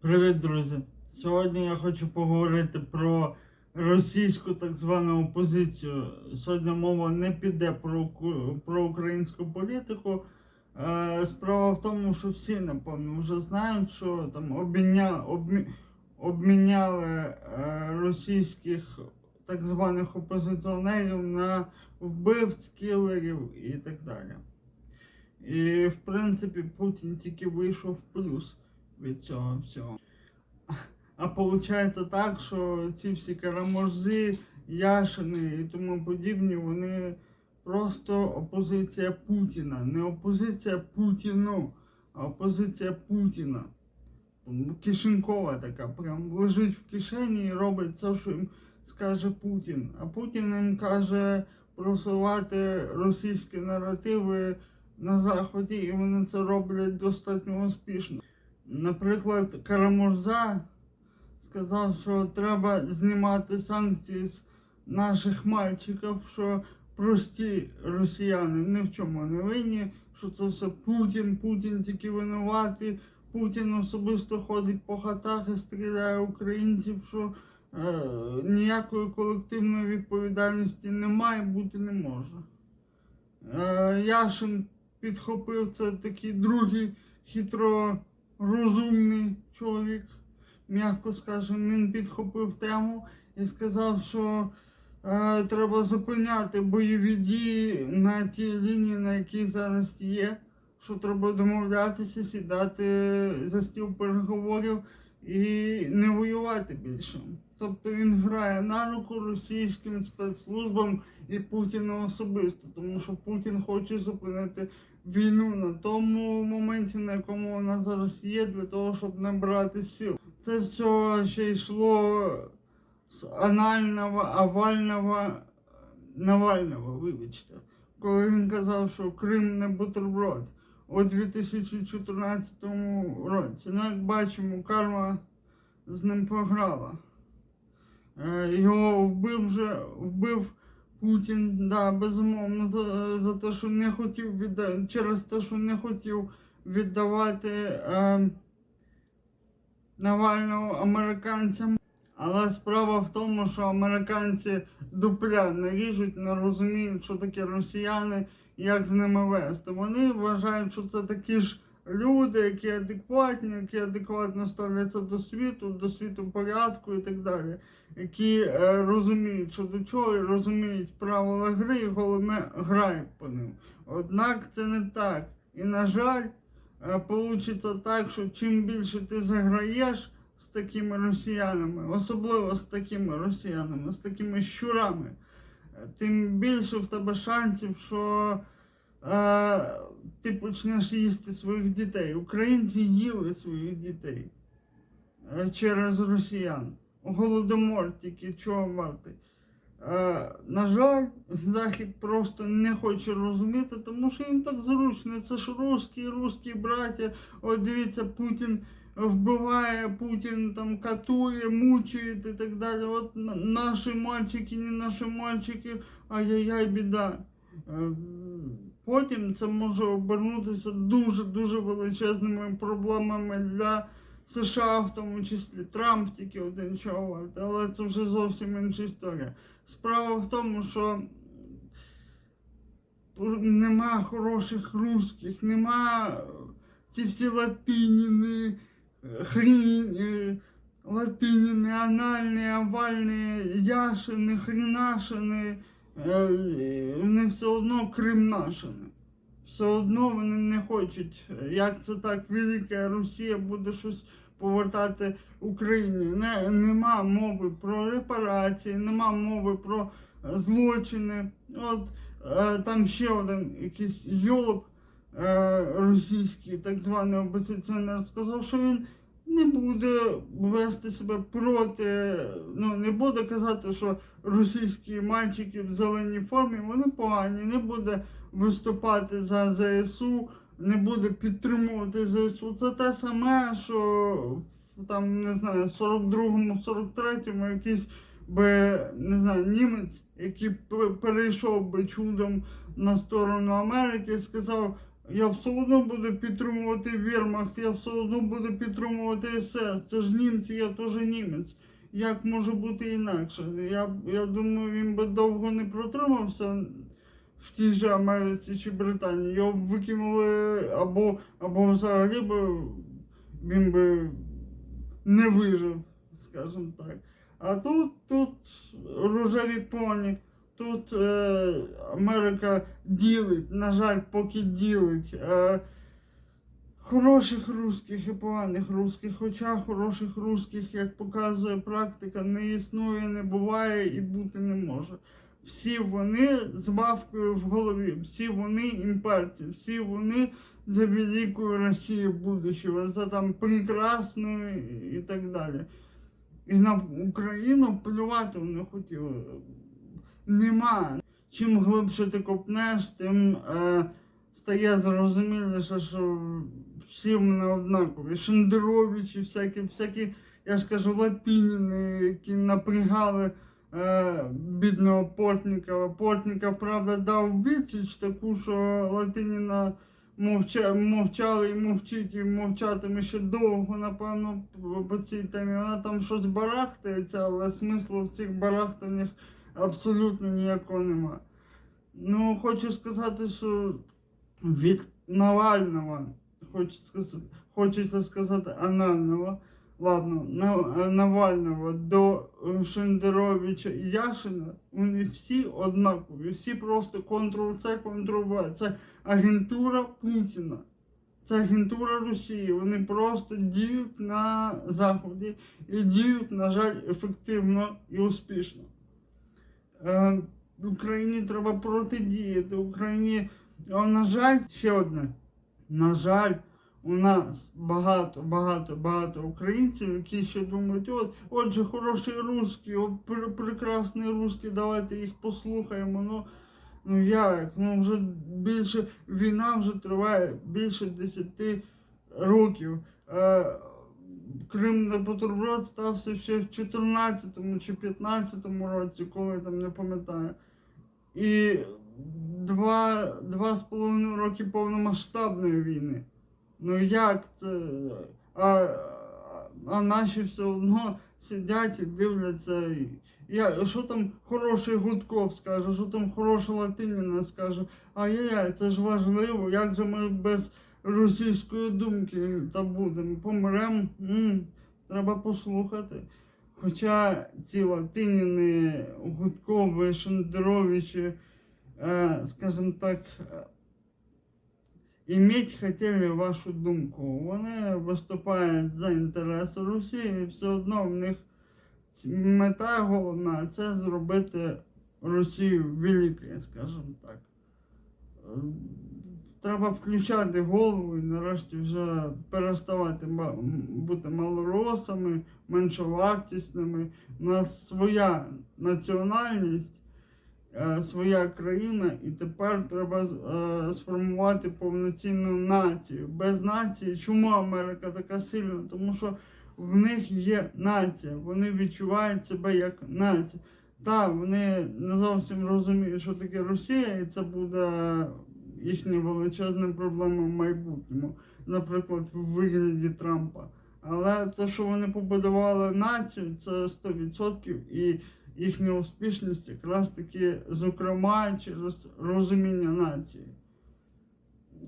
Привіт, друзі! Сьогодні я хочу поговорити про російську так звану опозицію. Сьогодні мова не піде про, про українську політику. Е, Справа в тому, що всі, напевно, вже знають, що там обміня, обмі, обміняли е, російських так званих опозиціонерів на вбивць, кілерів і так далі. І в принципі Путін тільки вийшов в плюс від цього всього. А виходить так, що ці всі караможзи, Яшини і тому подібні, вони просто опозиція Путіна. Не опозиція Путіну, а опозиція Путіна. Кишенькова така, прям лежить в кишені і робить все, що їм скаже Путін. А Путін їм каже просувати російські наративи на Заході, і вони це роблять достатньо успішно. Наприклад, Карамурза сказав, що треба знімати санкції з наших мальчиків, що прості росіяни ні в чому не винні, що це все Путін, Путін тільки винуватий, Путін особисто ходить по хатах і стріляє українців, що е, ніякої колективної відповідальності немає, бути не може. Е, Яшин підхопив це такий другий хитро розумний чоловік, м'яко скажемо, він підхопив тему і сказав, що е, треба зупиняти бойові дії на тій лінії, на якій зараз є, що треба домовлятися, сідати за стіл переговорів і не воювати більше. Тобто він грає на руку російським спецслужбам і Путіну особисто, тому що Путін хоче зупинити війну на тому моменті, на якому вона зараз є, для того, щоб набрати сил. Це все ще йшло з анального, авального Навального, вибачте, коли він казав, що Крим не бутерброд у 2014 році. Ну, як бачимо, карма з ним пограла. Е, Його вбив вже вбив Путін, да, безумовно, за, за те, що не хотів віддати, через те, що не хотів віддавати е, Навального американцям. Але справа в тому, що американці дупля не ріжуть, не розуміють, що таке росіяни, як з ними вести. Вони вважають, що це такі ж люди, які адекватні, які адекватно ставляться до світу, до світу порядку і так далі, які е, розуміють, що до чого, і розуміють правила гри, і головне грають по ним. Однак це не так. І на жаль, е, получиться так, що чим більше ти заграєш з такими росіянами, особливо з такими росіянами, з такими щурами, е, тим більше в тебе шансів, що е, ти почнеш їсти своїх дітей. Українці їли своїх дітей е, через росіян. Голодомор тільки чого вартий. Е, на жаль, Захід просто не хоче розуміти, тому що їм так зручно. Це ж русські, русські браття. От дивіться, Путін вбиває, Путін там катує, мучує і так далі. От наші мальчики, не наші мальчики, ай-яй-яй, біда. Потім це може обернутися дуже-дуже величезними проблемами для США, в тому числі Трамп тільки один варте, але це вже зовсім інша історія. Справа в тому, що нема хороших русських, нема ці всі латиніни, хрінь, е, латиніни, анальні, овальні, яшини, хрінашини, вони все одно кримнашини. Все одно вони не хочуть, е, як це так, Велика Росія буде щось повертати Україні. Не, нема мови про репарації, нема мови про е, злочини. От е, там ще один якийсь йолоп е, російський, так званий опозиціонер, сказав, що він не буде вести себе проти, ну не буде казати, що російські мальчики в зеленій формі вони погані, не буде виступати за ЗСУ, не буде підтримувати ЗСУ. Це те саме, що там не знаю, 42-му, 43-му якийсь би не знаю, німець, який перейшов би чудом на сторону Америки, сказав. Я все одно буду підтримувати Вермахт, я все одно буду підтримувати СС. Це ж німці, я теж німець. Як може бути інакше? Я, я думаю, він би довго не протримався в тій же Америці чи Британії. Його б викинули або, або взагалі би він би не вижив, скажімо так. А тут, тут рожеві поні, тут е, Америка ділить, на жаль, поки ділить. Е, хороших русських і поганих русських, хоча хороших русських, як показує практика, не існує, не буває і бути не може. Всі вони з бабкою в голові, всі вони імперці, всі вони за великою Росією будущего, за там прекрасною і так далі. І на Україну плювати вони хотіли. Нема. Чим глибше ти копнеш, тим е, стає зрозуміліше, що всі вони однакові. Шендеровичі, всякі, всякі, я ж кажу, латиніни, які напрягали е, бідного Портнікова. Портніков, правда, дав відсіч таку, що Латиніна мовча, мовчали і мовчить, і мовчатиме ще довго, напевно, по цій темі. Вона там щось барахтається, але смислу в цих барахтаннях абсолютно ніякого нема. Ну, хочу сказати, що від Навального, хочеться сказати, хочеться сказати анального, ладно, Навального до е, Шендеровича і Яшина, вони всі однакові, всі просто Ctrl-C, Ctrl-V. Це агентура Путіна. Це агентура Росії. Вони просто діють на Заході і діють, на жаль, ефективно і успішно. Е, Україні треба протидіяти. Україні, О, на жаль, ще одне. На жаль, у нас багато, багато, багато українців, які ще думають, от, отже, хороший русський, от пр- прекрасний русський, давайте їх послухаємо. Ну, ну як? Ну вже більше війна вже триває більше 10 років. Е, Крим на бутерброд стався ще в 14-му чи 15-му році, коли там не пам'ятаю. І два, два з половиною роки повномасштабної війни. Ну як це? А, а наші все одно сидять і дивляться. Я, що там хороший Гудков скаже, що там хороша Латиніна скаже. Ай-яй, це ж важливо, як же ми без російської думки та будемо. Помремо, треба послухати. Хоча ці латиніни, Гудкови, Шендеровичі, е, скажімо так, е, іметь хотіли вашу думку. Вони виступають за інтереси Росії, і все одно в них мета головна це зробити Росію великою, скажімо так. Треба включати голову і нарешті вже переставати бути малоросами, меншовартісними. У нас своя національність, е, своя країна, і тепер треба е, сформувати повноцінну націю. Без нації, чому Америка така сильна? Тому що в них є нація, вони відчувають себе як нація. Так, вони не зовсім розуміють, що таке Росія, і це буде їхня величезна проблема в майбутньому, наприклад, в вигляді Трампа. Але те, що вони побудували націю, це 100% і їхня успішність якраз таки, зокрема, через розуміння нації.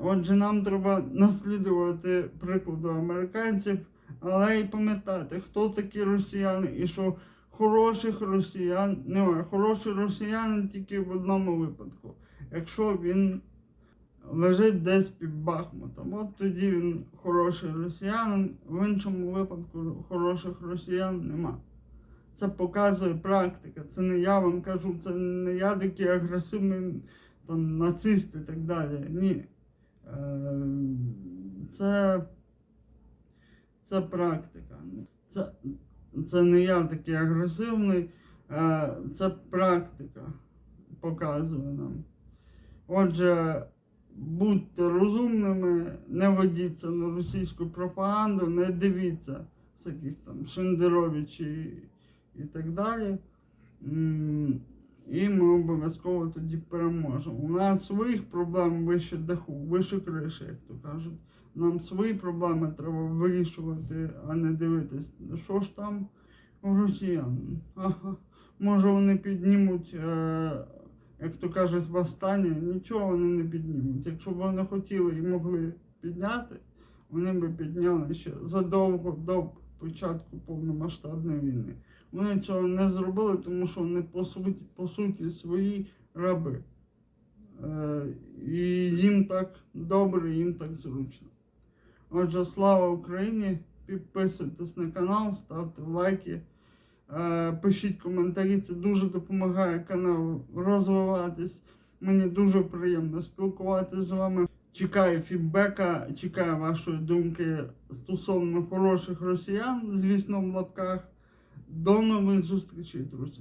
Отже, нам треба наслідувати прикладу американців, але й пам'ятати, хто такі росіяни і що хороших росіян немає. Хороший росіянин тільки в одному випадку. Якщо він лежить десь під Бахмутом, от тоді він хороший росіянин, в іншому випадку хороших росіян нема. Це показує практика. Це не я вам кажу, це не я такий агресивний там, нацист і так далі. Ні. Е, Це, це практика. Це, це не я такий агресивний, е, це практика показує нам. Отже, будьте розумними, не ведіться на російську пропаганду, не дивіться всяких там Шендеровичів і, і так далі. І ми обов'язково тоді переможемо. У нас своїх проблем вище даху, вище криші, як то кажуть. Нам свої проблеми треба вирішувати, а не дивитись, що ж там у росіян. Ага. Може вони піднімуть, е, як то кажуть, восстання, нічого вони не піднімуть. Якщо б вони хотіли і могли підняти, вони би підняли ще задовго до початку повномасштабної війни. Вони цього не зробили, тому що вони по суті, по суті свої раби. Е, і їм так добре, їм так зручно. Отже, слава Україні! Підписуйтесь на канал, ставте лайки, пишіть коментарі. Це дуже допомагає каналу розвиватись. Мені дуже приємно спілкуватися з вами. Чекаю фідбека, чекаю вашої думки стосовно хороших росіян, звісно, в лапках. До нових зустрічей, друзі.